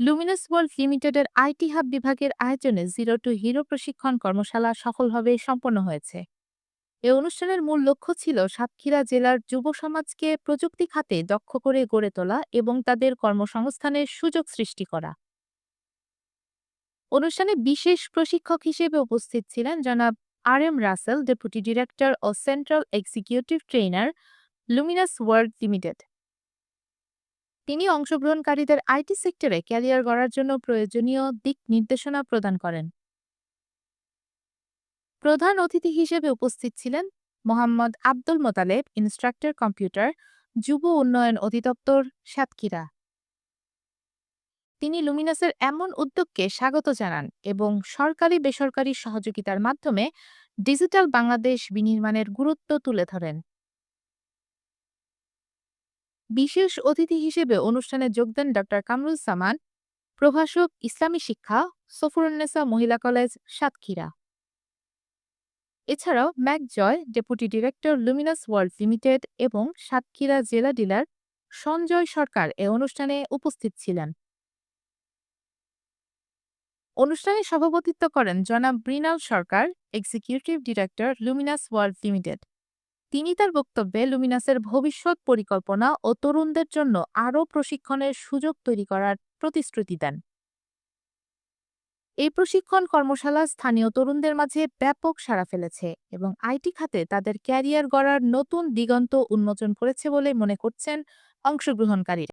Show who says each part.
Speaker 1: Luminous World লিমিটেডের IT hub বিভাগের আয়োজনে জিরো টু হিরো প্রশিক্ষণ কর্মশালা সফলভাবে সম্পন্ন হয়েছে। এ অনুষ্ঠানের মূল লক্ষ্য ছিল সাতক্ষীরা জেলার যুব সমাজকে প্রযুক্তি খাতে দক্ষ করে গড়ে তোলা এবং তাদের কর্মসংস্থানের সুযোগ সৃষ্টি করা। অনুষ্ঠানে বিশেষ প্রশিক্ষক হিসেবে উপস্থিত ছিলেন জনাব R M Rasel, deputy director ও central executive trainer Luminous World Limited তিনি অংশগ্রহণকারীদের আইটি সেক্টরে ক্যারিয়ার গড়ার জন্য প্রয়োজনীয় দিক নির্দেশনা প্রদান করেন। প্রধান অতিথি হিসেবে উপস্থিত ছিলেন মোহাম্মদ আব্দুল মোতালেব, ইনস্ট্রাক্টর কম্পিউটার, যুব উন্নয়ন অধিদপ্তর, সাতক্ষীরা। তিনি লুমিনাসের এমন উদ্যোগকে স্বাগত জানান এবং সরকারি বেসরকারি সহযোগিতার মাধ্যমে ডিজিটাল বাংলাদেশ বিনির্মাণের গুরুত্ব তুলে ধরেন। বিশেষ অতিথি হিসেবে অনুষ্ঠানে যোগ দেন ড কামরুল সামান, প্রভাষক ইসলামী শিক্ষা সফরুন্নেসা মহিলা কলেজ, সাতক্ষীরা। এছাড়াও Mac Joy deputy director Luminous World Limited এবং সাতক্ষীরা জেলা ডিলার সঞ্জয় সরকার এ অনুষ্ঠানে উপস্থিত ছিলেন। অনুষ্ঠানে সভাপতিত্ব করেন জনাব Brinal Sarkar, executive director Luminous World Limited. তিনি তার বক্তব্যে লুমিনাসের ভবিষ্যৎ পরিকল্পনা ও তরুণদের জন্য আরও প্রশিক্ষণের সুযোগ তৈরি করার প্রতিশ্রুতি দেন। এই প্রশিক্ষণ কর্মশালা স্থানীয় তরুণদের মাঝে ব্যাপক সাড়া ফেলেছে এবং আইটি খাতে তাদের ক্যারিয়ার গড়ার নতুন দিগন্ত উন্মোচন করেছে বলে মনে করছেন অংশগ্রহণকারীরা।